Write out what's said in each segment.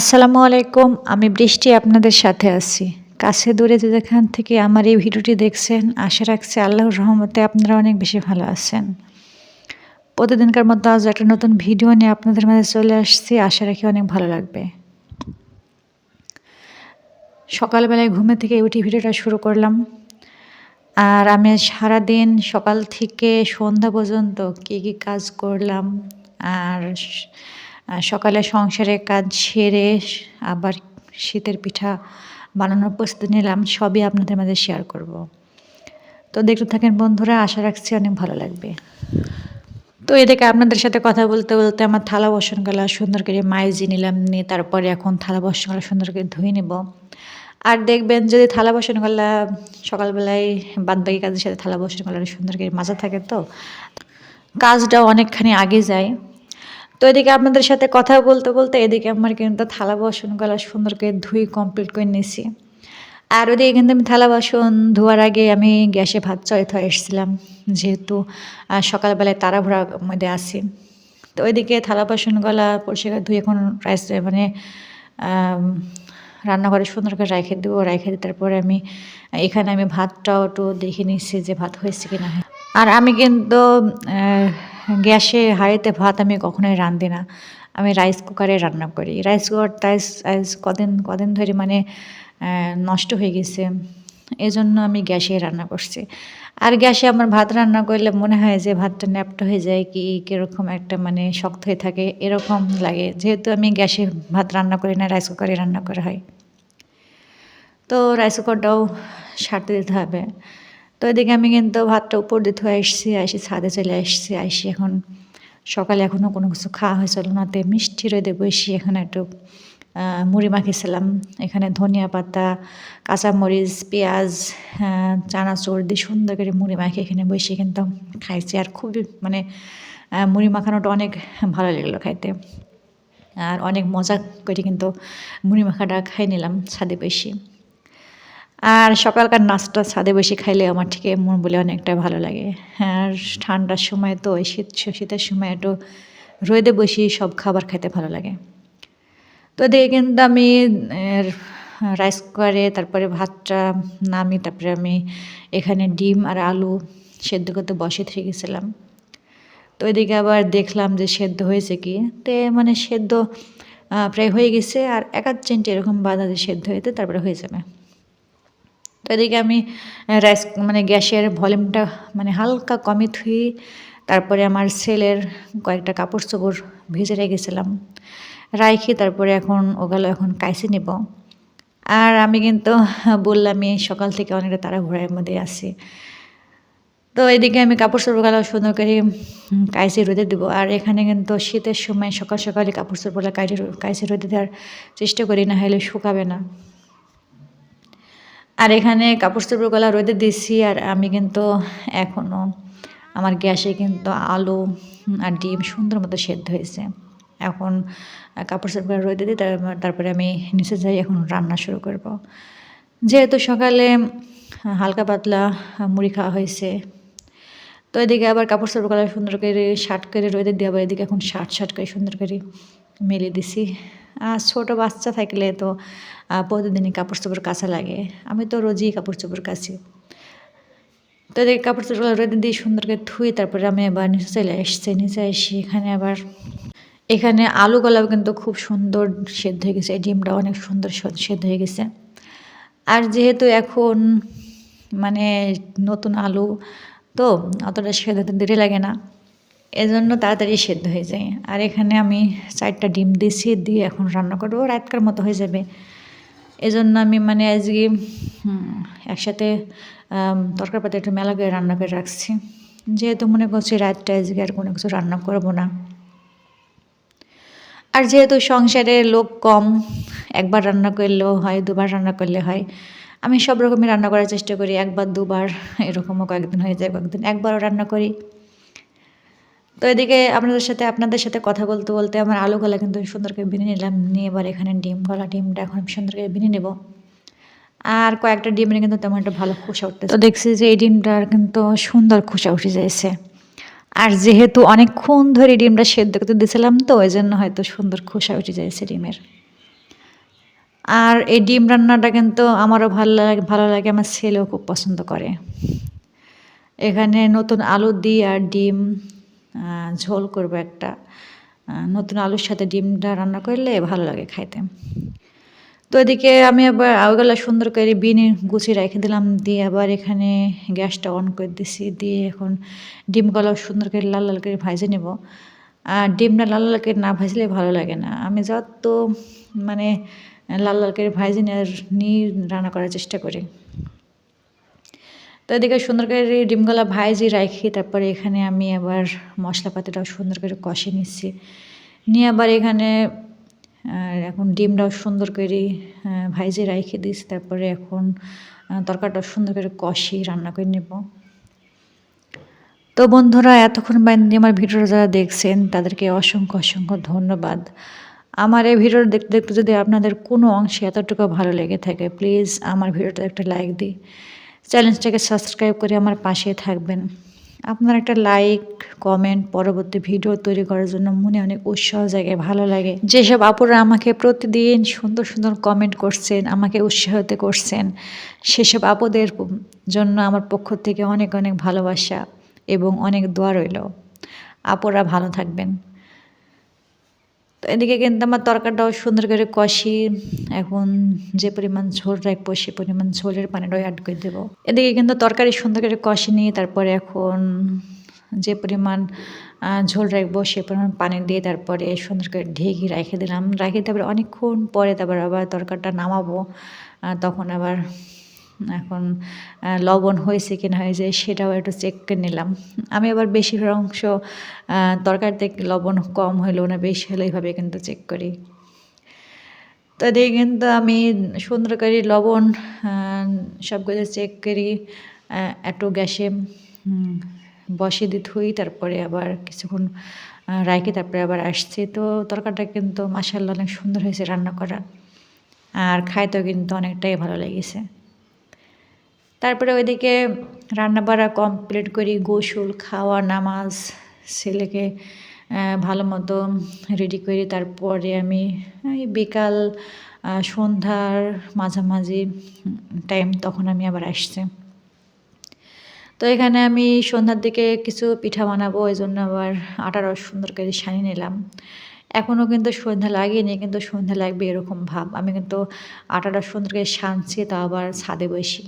আসসালামু আলাইকুম, আমি বৃষ্টি আপনাদের সাথে আছি। কাছে দূরে যেখান থেকে আমার এই ভিডিওটি দেখছেন, আশা রাখছি আল্লাহর রহমতে আপনারা অনেক বেশি ভালো আছেন। প্রতিদিনকার মতো আজ একটা নতুন ভিডিও নিয়ে আপনাদের মাঝে চলে আসছি, আশা রাখি অনেক ভালো লাগবে। সকালবেলায় ঘুমে থেকে উঠে ভিডিওটা শুরু করলাম। আর আমি সারাদিন সকাল থেকে সন্ধ্যা পর্যন্ত কী কী কাজ করলাম আর আর সকালে সংসারের কাজ সেরে আবার শীতের পিঠা বানানোর প্রস্তুতি নিলাম, সবই আপনাদের মাঝে শেয়ার করব। তো দেখতে থাকেন বন্ধুরা, আশা রাখছি অনেক ভালো লাগবে। তো এদিকে আপনাদের সাথে কথা বলতে বলতে আমার থালা বসনগুলো সুন্দর করে মাইজি নিলাম, নিয়ে তারপরে এখন থালা বসনগুলো সুন্দর করে ধুয়ে নেব। আর দেখবেন যদি থালা বসনগুলো সকালবেলায় বাদবাকি কাজের সাথে থালা বসনগুলো সুন্দর করে মাজা থাকে তো, কাজটা অনেকখানি আগে যায়। তো এদিকে আপনাদের সাথে কথা বলতে বলতে এদিকে আমার কিন্তু থালা বাসন গলা সুন্দর করে ধুই কমপ্লিট করে নিয়েছি আর ওদিকে কিন্তু আমি থালা বাসন ধোয়ার আগে আমি গ্যাসে ভাত চড়াইতে এসেছিলাম, যেহেতু সকালবেলায় তাড়াহুড়ার মধ্যে আসি তো ওইদিকে থালা বাসন গলা পরিষ্কার ধুয়ে এখন রাইস মানে রান্নাঘরে সুন্দর করে রেখে দেবো, রেখে দিয়ে তারপরে আমি, এখানে আমি ভাতটাও একটু দেখে নিচ্ছি যে ভাত হয়েছে কি না আর আমি কিন্তু গ্যাসে হাড়িতে ভাত আমি কখনোই রাঁধি না। আমি রাইস কুকারে রান্না করি। রাইস কুকার রাইস রাইস কদিন কদিন ধরে মানে নষ্ট হয়ে গেছে। এই জন্য আমি গ্যাসে রান্না করছি। আর গ্যাসে আমার ভাত রান্না করলে মনে হয় যে ভাতটা ন্যাপটা হয়ে যায় কি, কীরকম একটা মানে শক্ত হয়ে থাকে, এরকম লাগে। যেহেতু আমি গ্যাসে ভাত রান্না করি না রাইস কুকারে রান্না করা হয়। তো রাইস কুকারটাও সারতে দিতে হবে। তো এদিকে আমি কিন্তু ভাতটা উপর দিতে এসেছি আসি ছাদে চলে আসছি, আসি এখন সকালে এখনও কোনো কিছু খাওয়া হয়েছিল না, তে মিষ্টি রোদে বসি এখানে একটু মুড়ি মাখিয়েছিলাম। এখানে ধনিয়া পাতা, কাঁচামরিচ, পেঁয়াজ চানাচুর দিয়ে সুন্দর করে মুড়ি মাখিয়ে এখানে বসে কিন্তু খাইছি। আর খুবই মানে মুড়ি মাখানোটা অনেক ভালো লাগল খাইতে। আর অনেক মজা করে কিন্তু মুড়ি মাখাটা খাই নিলাম ছাদে বসে। আর সকালকার নাস্তা ছাদে বসে খাইলে আমার ঠিক মন বলে অনেকটা ভালো লাগে। আর ঠান্ডার সময় তো শীত, শীতের সময় একটু রোদে বসে সব খাবার খেতে ভালো লাগে। তো দেখে কিন্তু আমি রাইস কুকারে তারপরে ভাতটা নামি, তারপরে আমি এখানে ডিম আর আলু সেদ্ধ করতে বসে থেকে গেছিলাম। তো এদিকে আবার দেখলাম যে সেদ্ধ হয়েছে কি? তে মানে সেদ্ধ প্রায় হয়ে গেছে আর এক আধ চিনটে এরকম বাধা সেদ্ধ হয়েতে তারপরে হয়ে যাবে। তো এদিকে আমি রাইস মানে গ্যাসের ভলিউমটা মানে হালকা কমে থুই তারপরে আমার সেলের কয়েকটা কাপড় চোপড় ভেজে রেখেছিলাম। রাইখি তারপরে এখন ওগুলো এখন কাইসে নেব। আর আমি কিন্তু বললামই সকাল থেকে অনেকটা তারা ঘোরার মধ্যে আছি। তো এদিকে আমি কাপড় চোপড় চোপড়গুলো সুন্দর করে কাইসে রোদে দেবো। আর এখানে কিন্তু শীতের সময় সকাল সকালে কাপড় চোপড়গুলো কাইসে কাইসে রোদে দেওয়ার চেষ্টা করি না হলে শুকাবে না। আর এখানে কাপড় গলা রোদে দিছি আর আমি কিন্তু এখনও আমার গ্যাসে কিন্তু আলু আর ডিম সুন্দর মতো সেদ্ধ হয়েছে। এখন কাপড় চোপড় রোদে দিই তারপরে আমি নিচে যাই, এখন রান্না শুরু করব। যেহেতু সকালে হালকা পাতলা মুড়ি খাওয়া হয়েছে, তো এদিকে আবার কাপড় চোপড় সুন্দর করে শার্ট করে রোদে দিয়ে আবার এদিকে এখন শার্ট শার্ট করে সুন্দর করে মেলে দিছি। আর ছোটো বাচ্চা থাকলে তো প্রতিদিনই কাপড় চোপড় কাচা লাগে। আমি তো রোজই কাপড় চোপড় কাচি। তো কাপড় চোপড় রোদে দিয়ে সুন্দর করে ধুই, তারপরে আমি আবার নিচে চলে এসছি নিচে এসে এখানে আবার, এখানে আলু গলাও কিন্তু খুব সুন্দর সেদ্ধ হয়ে গেছে, এই ডিমটা অনেক সুন্দর সেদ্ধ হয়ে গেছে। আর যেহেতু এখন মানে নতুন আলু, তো অতটা সেদ্ধ দেরি লাগে না। এজন্য তাড়াতাড়ি সেদ্ধ হয়ে যায়। আর এখানে আমি চারটা ডিম দিয়েছি, দিয়ে এখন রান্না করব। রাতকার মতো হয়ে যাবে। এজন্য আমি মানে আজকে একসাথে তরকারি পাতা একটু মেলা করে রান্না করে রাখছি। যেহেতু মনে করছি রাতটা আজকে আর কোনো কিছু রান্না করব না। আর যেহেতু সংসারে লোক কম, একবার রান্না করলেও হয়, দুবার রান্না করলে হয়, আমি সব রকমই রান্না করার চেষ্টা করি। একবার, দুবার, এরকমও কয়েকদিন হয়ে যায়, কয়েকদিন একবারও রান্না করি। তো এদিকে আপনাদের সাথে আপনাদের সাথে কথা বলতে বলতে আমার আলু গলা কিন্তু সুন্দর করে বিনে নিলাম, নিয়ে এবার এখানে ডিম গলা ডিমটা এখন সুন্দর করে বিনে নেব। আর কয়েকটা ডিমের কিন্তু তেমন একটা ভালো খোসা উঠতে তো দেখছি যে এই ডিমটার কিন্তু সুন্দর খোসা উঠে যাইছে। আর যেহেতু অনেকক্ষণ ধরে ডিমটা সেদ্ধ করতে দিয়েছিলাম তো ওই জন্য হয়তো সুন্দর খোসা উঠে যাইছে ডিমের। আর এই ডিম রান্নাটা কিন্তু আমারও ভালো লাগে ভালো লাগে, আমার ছেলেও খুব পছন্দ করে। এখানে নতুন আলু দিই আর ডিম ঝোল করব একটা। নতুন আলুর সাথে ডিমটা রান্না করলে ভালো লাগে খাইতে। তো এদিকে আমি আবার ওগুলো সুন্দর করে বিনে গুছিয়ে রেখে দিলাম, দিয়ে আবার এখানে গ্যাসটা অন করে দিছি, দিয়ে এখন ডিমগুলো সুন্দর করে লাল লাল করে ভাজে নেব। আর ডিমটা লাল লাল করে না ভাজলে ভালো লাগে না। আমি যত মানে লাল লাল করে ভাজি নিয়ে রান্না করার চেষ্টা করি। তো এদিকে সুন্দর করে ডিমগুলা ভাইজি রাখি, তারপরে এখানে আমি আবার মশলাপাতিটাও সুন্দর করে কষে নিচ্ছি। নিয়ে আবার এখানে এখন ডিমটাও সুন্দর করে ভাইজে রাখে দিচ্ছি, তারপরে এখন তরকারিটাও সুন্দর করে কষি রান্না করে নেব। তো বন্ধুরা, এতক্ষণ বাইন্দি আমার ভিডিওটা যারা দেখছেন, তাদেরকে অসংখ্য অসংখ্য ধন্যবাদ। আমার এই ভিডিও দেখতে দেখতে যদি আপনাদের কোনো অংশে এতটুকু ভালো লেগে থাকে, প্লিজ আমার ভিডিওটা একটা লাইক দিই। চ্যানেলটাকে সাবস্ক্রাইব করে আমার পাশে থাকবেন। আপনার একটা লাইক, কমেন্ট, পরবর্তী ভিডিও তৈরি করার জন্য মনে অনেক উৎসাহ জায়গায় ভালো লাগে। যেসব আপুরা আমাকে প্রতিদিন সুন্দর সুন্দর কমেন্ট করছেন, আমাকে উৎসাহিত করছেন, সেসব আপুদের জন্য আমার পক্ষ থেকে অনেক অনেক ভালোবাসা এবং অনেক দোয়া রইল। আপুরা ভালো থাকবেন। তো এদিকে কিন্তু আমার তরকারিটাও সুন্দর করে কষি, এখন যে পরিমাণ ঝোল রাখব সে পরিমাণ ঝোলের পানিটাও অ্যাড করে দেবো। এদিকে কিন্তু তরকারি সুন্দর করে কষি নিয়ে তারপরে এখন যে পরিমাণ ঝোল রাখব সে পরিমাণ পানি দিয়ে তারপরে সুন্দর করে ঢেকে রেখে দিলাম। রেখে তারপরে অনেকক্ষণ পরে তারপর আবার তরকারিটা নামাবো তখন আবার এখন লবণ হয়েছে কি না হয়েছে সেটাও একটু চেক করে নিলাম। আমি আবার বেশি অংশ তরকারিতে লবণ কম হলেও না, বেশি হলে এইভাবে কিন্তু চেক করি। তো দিয়ে কিন্তু আমি সুন্দর করে লবণ সব কিছু চেক করি একটু গ্যাসে বসে দিয়ে থুই তারপরে আবার কিছুক্ষণ রাখি, তারপরে আবার আসছি। তো তরকারিটা কিন্তু মাসাল্লা অনেক সুন্দর হয়েছে রান্না করা। আর খাইতেও কিন্তু অনেকটাই ভালো লেগেছে। তারপরে ওইদিকে রান্নাবাড়া কমপ্লিট করি, গোসল, খাওয়া, নামাজ, ছেলেকে ভালো মতো রেডি করি। তারপরে আমি বিকাল সন্ধ্যার মাঝামাঝি টাইম তখন আমি আবার আসছি। তো এখানে আমি সন্ধ্যার দিকে কিছু পিঠা বানাবো ওই জন্য আবার আটা রস সুন্দর করে সানিয়ে নিলাম। এখনও কিন্তু সন্ধ্যা লাগেনি, কিন্তু সন্ধ্যা লাগবে এরকম ভাব। আমি কিন্তু আটাটা সুন্দর করে সানছি, তা আবার ছাদে বসি।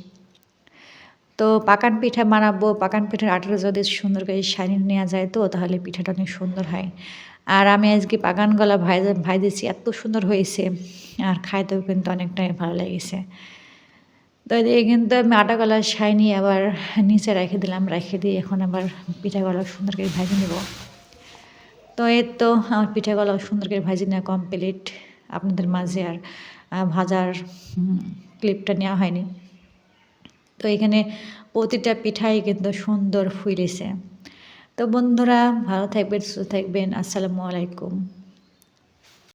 তো পাকান পিঠা বানাবো, পাকান পিঠার আটাটা যদি সুন্দর করে শাইনি নেওয়া যায় তো, তাহলে পিঠাটা অনেক সুন্দর হয়। আর আমি আজকে পাকান গলা ভাই ভাই দিয়েছি, এত সুন্দর হয়েছে। আর খাইতেও কিন্তু অনেকটাই ভালো লেগেছে। তো দিয়ে কিন্তু আমি আটা গলা শাইনি আবার নিচে রেখে দিলাম, রেখে দিয়ে এখন আবার পিঠা গলা সুন্দর করে ভাজি নেব। তো এর তো আমার পিঠা গলা সুন্দর করে ভাজি নেওয়া কমপ্লিট আপনাদের মাঝে আর ভাজার ক্লিপটা নেওয়া হয়নি। তো এখানে প্রতিটা পিঠাই কিন্তু সুন্দর ফুলেছে। তো বন্ধুরা, ভালো থাকবেন, সুস্থ থাকবেন। আসসালামু আলাইকুম।